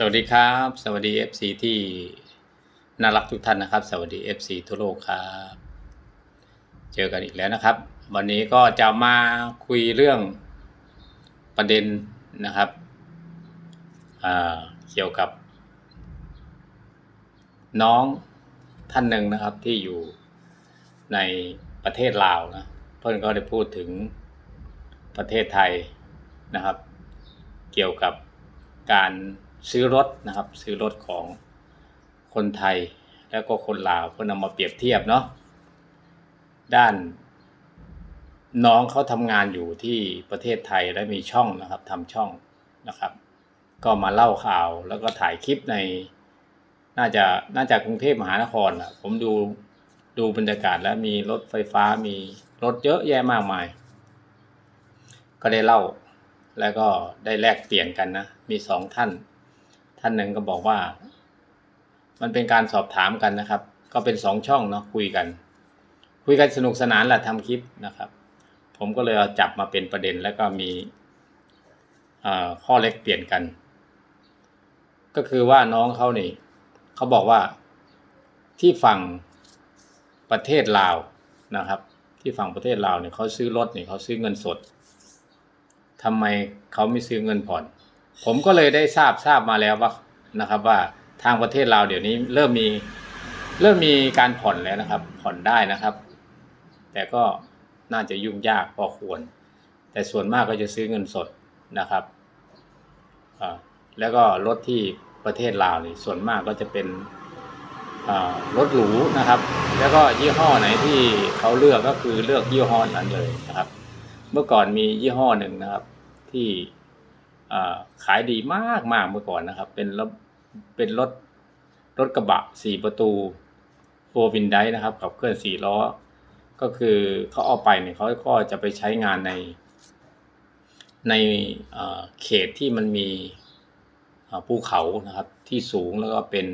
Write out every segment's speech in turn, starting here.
สวัสดีครับ สวัสดี FC ที่น่ารักทุกท่านนะครับ สวัสดี FC ทั่วโลกครับ เจอกันอีกแล้วนะครับ วันนี้ก็จะมาคุยเรื่องประเด็นนะครับเกี่ยวกับ น้องท่านหนึ่งนะครับที่อยู่ในประเทศลาวนะเพื่อนก็ได้พูดถึงประเทศไทยนะครับ เกี่ยวกับการ ซื้อรถนะครับ ซื้อรถของคนไทยแล้วก็คนลาวเพื่อนำมาเปรียบเทียบเนาะด้านน้องเขาทำงานอยู่ที่ประเทศไทยและมีช่องนะครับทำช่องนะครับ ก็มาเล่าข่าวแล้วก็ถ่ายคลิปใน น่าจะน่าจะกรุงเทพมหานครอะผมดูดูบรรยากาศแล้วมีรถไฟฟ้ามีรถเยอะแยะมากมาย ก็ได้เล่าแล้วก็ได้แลกเปลี่ยนกันนะ มีสองท่าน ท่านหนึ่งก็บอกว่า มันเป็นการสอบถามกันนะครับ ก็เป็นสองช่องเนาะคุยกัน คุยกันสนุกสนานแหละทำคลิปนะครับ ผมก็เลยเอาจับมาเป็นประเด็นแล้วก็มีข้อเล็กเปลี่ยนกัน ก็คือว่าน้องเขานี่เขาบอกว่าที่ฝั่งประเทศลาวนะครับ ที่ฝั่งประเทศลาวเนี่ยเขาซื้อรถเนี่ยเขาซื้อเงินสดทำไมเขาไม่ซื้อเงินผ่อน ผมก็เลยได้ทราบทราบมาแล้วว่านะครับว่าทางประเทศเราเดี๋ยวนี้เริ่มมีเริ่มมีการผ่อนแล้วนะครับ ผ่อนได้นะครับ แต่ก็น่าจะยุ่งยากพอควร แต่ส่วนมากก็จะซื้อเงินสดนะครับแล้วก็รถที่ประเทศลาวนี่ส่วนมากก็จะเป็นรถหรูนะครับ แล้วก็ยี่ห้อไหนที่เขาเลือกก็คือเลือกยี่ห้อนั้นเลยนะครับ เมื่อก่อนมียี่ห้อหนึ่งนะครับที่ ขายดีมากมากเมื่อก่อนนะครับ เป็นรถเป็นรถรถกระบะสี่ประตูโฟวินไดนะครับกับเคลื่อนสี่ล้อ ก็คือเขาเอาไปเนี่ยเขาก็จะไปใช้งานใน ในเขตที่มันมีภูเขานะครับ ที่สูงแล้วก็เป็น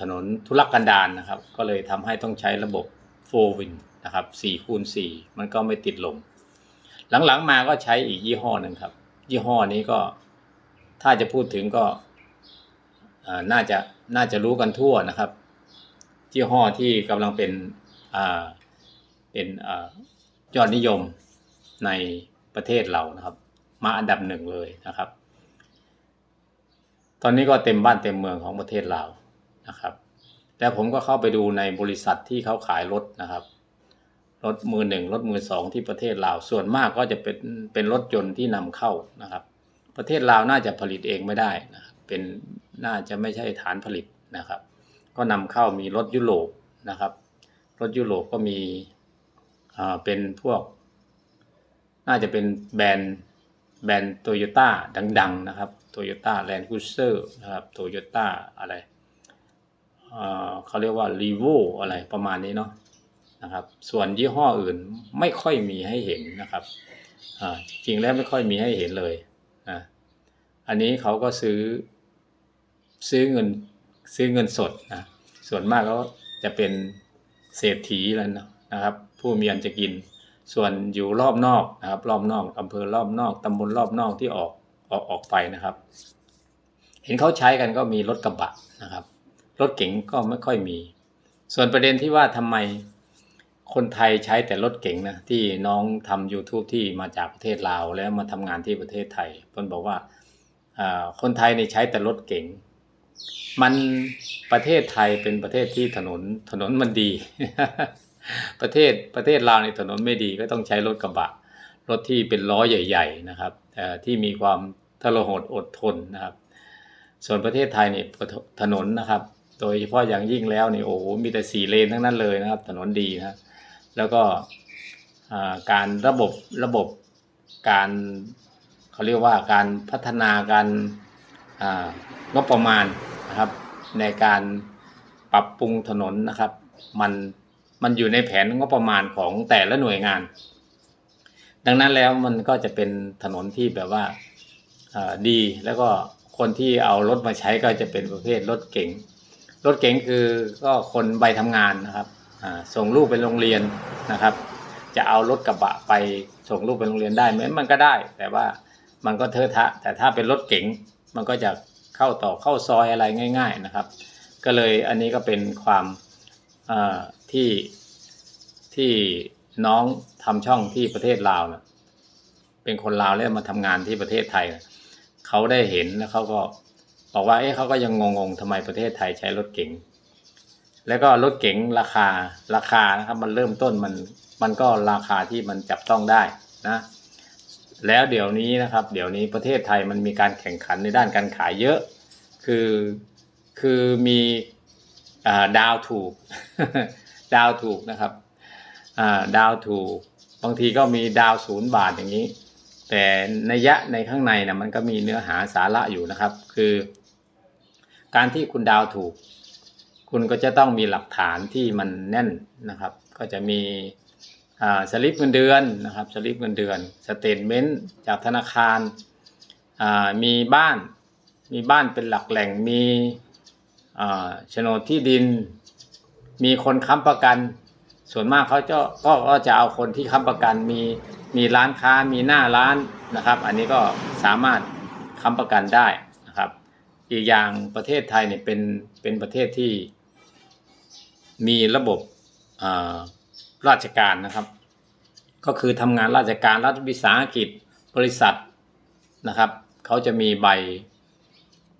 ถนนทุรกันดารนะครับ ก็เลยทำให้ต้องใช้ระบบโฟวินนะครับสี่คูณสี่มันก็ไม่ติดลม หลังๆมาก็ใช้อีกยี่ห้อหนึ่งครับ ยี่ห้อนี้ก็ถ้าจะพูดถึงก็น่าจะน่าจะรู้กันทั่วนะครับยี่ห้อที่กำลังเป็นเป็นอยอดนิยมในประเทศเรานะครับ มาอันดับหนึ่งเลยนะครับ ตอนนี้ก็เต็มบ้านเต็มเมืองของประเทศเรานะครับแต่ผมก็เข้าไปดูในบริษัทที่เขาขายรถนะครับ รถมือหนึ่งรถมือสองที่ประเทศลาว ส่วนมากก็จะเป็นเป็นรถยนต์ที่นำเข้านะครับ ประเทศลาวน่าจะผลิตเองไม่ได้นะเป็นน่าจะไม่ใช่ฐานผลิตนะครับ ก็นำเข้ามีรถยุโรปนะครับ รถยุโรปก็มีอ่าเป็นพวก น่าจะเป็นแบรนด์แบรนด์โตโยต้าดัง ๆ นะครับโตโยต้าแลนด์ครูเซอร์นะครับโตโยต้าอะไรอ่าเขาเรียกว่ารีโวอะไรประมาณนี้เนาะ นะครับ ส่วนยี่ห้ออื่นไม่ค่อยมีให้เห็นนะครับจริงแล้วไม่ค่อยมีให้เห็นเลยนะอันนี้เขาก็ซื้อซื้อเงินซื้อเงินสดนะส่วนมากก็จะเป็นเศรษฐีแล้วนะครับ ผู้มีอันจะกิน ส่วนอยู่รอบนอกนะครับ รอบนอกอำเภอรอบนอกตำบลรอบนอกที่ออกออกออกไปนะครับ เห็นเขาใช้กันก็มีรถกระบะนะครับรถเก๋งก็ไม่ค่อยมี ส่วนประเด็นที่ว่าทำไม คนไทยใช้แต่รถเก๋งนะที่น้องทำ YouTube ที่มาจากประเทศลาวแล้วมาทำงานที่ประเทศไทยเพิ่นบอกว่าคนไทยนี่ใช้แต่รถเก๋งมันประเทศไทยเป็นประเทศที่ถนนถนนมันดี ประเทศประเทศลาวในถนนไม่ดีก็ต้องใช้รถกระบะ รถที่เป็นล้อใหญ่ ๆ นะครับที่มีความทรหดอดทนนะครับ ส่วนประเทศไทยเนี่ยถนนนะครับ โดยเฉพาะอย่างยิ่งแล้วนี่โอ้โหมีแต่สี่เลนทั้งนั้นเลยนะครับ ถนนดีนะ แล้วก็การระบบระบบการเขาเรียกว่าการพัฒนาการงบประมาณนะครับ ในการปรับปรุงถนนนะครับ มันมันอยู่ในแผนงบประมาณของแต่ละหน่วยงาน ดังนั้นแล้วมันก็จะเป็นถนนที่แบบว่าดีแล้วก็คนที่เอารถมาใช้ก็จะเป็นประเภทรถเก๋งรถเก๋งคือก็คนใบทำงานนะครับ ส่งลูกไปโรงเรียนนะครับ จะเอารถกระบะไปส่งลูกไปโรงเรียนได้ไหมมันก็ได้ แต่ว่ามันก็เทอะทะ แต่ถ้าเป็นรถเก๋งมันก็จะเข้าต่อเข้าซอยอะไรง่าย ๆนะครับ ก็เลยอันนี้ก็เป็นความที่ที่น้องทำช่องที่ประเทศลาวนะเป็นคนลาวแล้วมาทำงานที่ประเทศไทยนะเขาได้เห็นแล้วเขาก็บอกว่าเอ๊ะเขาก็ยังงงๆทำไมประเทศไทยใช้รถเก๋ง แล้วก็รถเก๋งราคาราคานะครับมันเริ่มต้นมันมันก็ราคาที่มันจับต้องได้นะแล้วเดี๋ยวนี้นะครับ เดี๋ยวนี้ประเทศไทยมันมีการแข่งขันในด้านการขายเยอะ คือคือมีอดาวถูก ดาวถูกนะครับดาวถูก บางทีก็มีดาวศูนย์บาทอย่างนี้ แต่ในยะในข้างในนะมันก็มีเนื้อหาสาระอยู่นะครับ คือ การที่คุณดาวถูก คุณก็จะต้องมีหลักฐานที่มันแน่นนะครับ ก็จะมีสลิปเงินเดือนนะครับสลิปเงินเดือนสเตทเมนต์จากธนาคารามีบ้านมีบ้านเป็นหลักแหล่งมีโฉนดที่ดิน มีคนค้ำประกัน ส่วนมากเขาจะก็ก็จะเอาคนที่ค้ำประกันมีมีร้านค้ามีหน้าร้านนะครับ อันนี้ก็สามารถค้ำประกันได้นะครับ อีกอย่างประเทศไทยเนี่ยเป็นเป็นประเทศที่ มีระบบราชการนะครับ ก็คือทำงานราชการรัฐวิสาหกิจบริษัทนะครับเขาจะมีใบ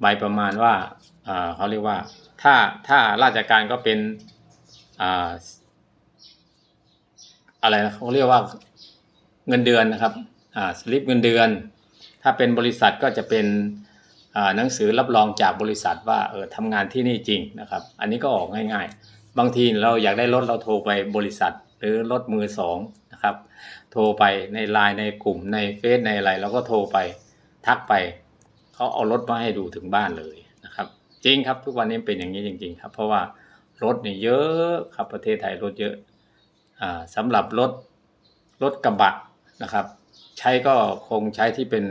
ใบประมาณว่าเขาเรียกว่าถ้าถ้าราชการก็เป็นอะไรนะเขาเรียกว่าเงินเดือนนะครับสลิปเงินเดือน ถ้าเป็นบริษัทก็จะเป็นหนังสือรับรองจากบริษัทว่าเออทำงานที่นี่จริงนะครับ อันนี้ก็ออกง่าย ๆ บางทีเราอยากได้รถเราโทรไปบริษัท หรือรถมือสองนะครับ โทรไปในไลน์ในกลุ่มในเฟซในอะไรเราก็โทรไปทักไปเขาเอารถมาให้ดูถึงบ้านเลยนะครับ จริงครับทุกวันนี้เป็นอย่างนี้จริง ๆ ครับ เพราะว่ารถเนี่ยเยอะครับประเทศไทยรถเยอะอ่าสำหรับรถรถกระบะนะครับ ใช้ก็คงใช้ที่เป็น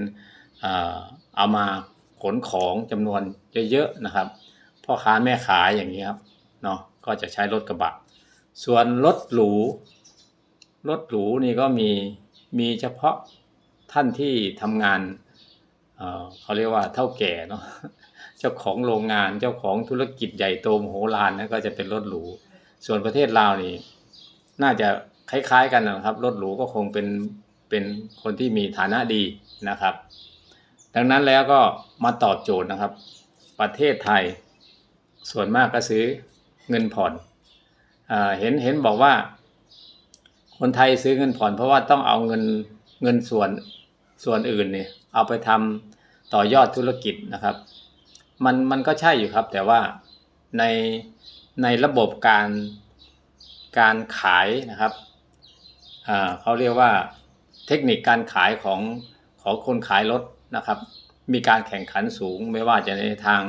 อ่าเอามาขนของจำนวนเยอะๆนะครับพ่อค้าแม่ขายอย่างนี้ครับเนาะ ก็จะใช้รถกระบะ ส่วนรถหรูรถหรูนี่ก็มีมีเฉพาะท่านที่ทำงานเเขาเรียกว่าเท่าแก่เนาะเจ้าของโรงงานเจ้าของธุรกิจใหญ่โตมโหฬารนะก็จะเป็นรถหรูส่วนประเทศลาวนี่น่าจะคล้ายๆกันนะครับรถหรูก็คงเป็นเป็นคนที่มีฐานะดีนะครับ ดังนั้นแล้วก็มาตอบโจทย์นะครับ ประเทศไทยส่วนมากก็ซื้อ เงินผ่อนอเห็นเห็นบอกว่า คนไทยซื้อเงินผ่อน เพราะว่าต้องเอาเงินเงินส่วนส่วนอื่นเนี่ยเอาไปทำต่อยอดธุรกิจนะครับ มันมันก็ใช่อยู่ครับ แต่ว่าในในระบบการการขายนะครับเขาเรียกว่าเทคนิคการขายของของคนขายรถนะครับ มีการแข่งขันสูงไม่ว่าจะในทาง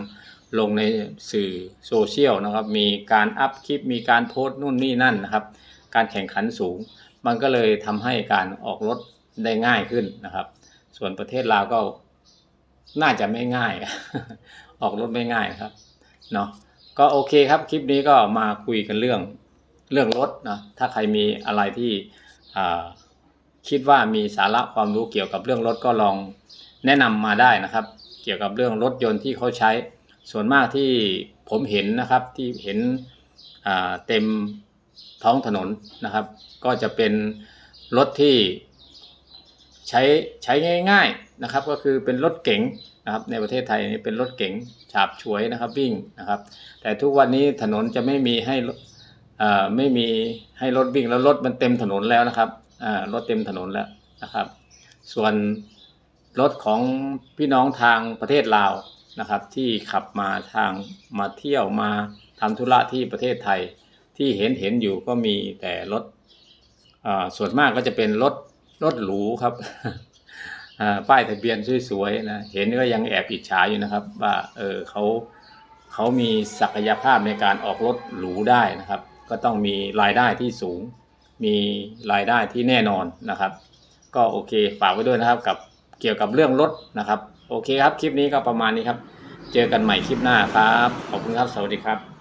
ลงในสื่อโซเชียลนะครับ มีการอัพคลิป มีการโพสต์นู่นนี่นั่นนะครับ การแข่งขันสูง มันก็เลยทำให้การออกรถได้ง่ายขึ้นนะครับ ส่วนประเทศลาวก็น่าจะไม่ง่าย ออกรถไม่ง่ายครับเนาะก็โอเคครับคลิปนี้ก็มาคุยกันเรื่องเรื่องรถนะถ้าใครมีอะไรที่คิดว่ามีสาระความรู้เกี่ยวกับเรื่องรถก็ลองแนะนำมาได้นะครับ เกี่ยวกับเรื่องรถยนต์ที่เขาใช้ ส่วนมากที่ผมเห็นนะครับที่เห็นเต็มท้องถนนนะครับ ก็จะเป็นรถที่ใช้ใช้ง่ายๆนะครับ ก็คือเป็นรถเก๋งนะครับในประเทศไทยนี่เป็นรถเก๋งฉาบฉวยนะครับวิ่งนะครับ แต่ทุกวันนี้ถนนจะไม่มีให้ไม่มีให้รถวิ่งแล้วรถมันเต็มถนนแล้วนะครับรถเต็มถนนแล้วนะครับ ส่วนรถของพี่น้องทางประเทศลาว นะครับ ที่ขับมาทางมาเที่ยวมาทำธุระที่ประเทศไทยที่เห็นเห็นอยู่ก็มีแต่รถส่วนมากก็จะเป็นรถรถหรูครับป้ายทะเบียนสวยๆนะเห็นก็ยังแอบอิจฉาอยู่นะครับ ว่าเออเขาเขามีศักยภาพในการออกรถหรูได้นะครับ ก็ต้องมีรายได้ที่สูง มีรายได้ที่แน่นอนนะครับ ก็โอเคฝากไว้ด้วยนะครับกับเกี่ยวกับเรื่องรถนะครับ โอเคครับ คลิปนี้ก็ประมาณนี้ครับ เจอกันใหม่คลิปหน้าครับ ขอบคุณครับ สวัสดีครับ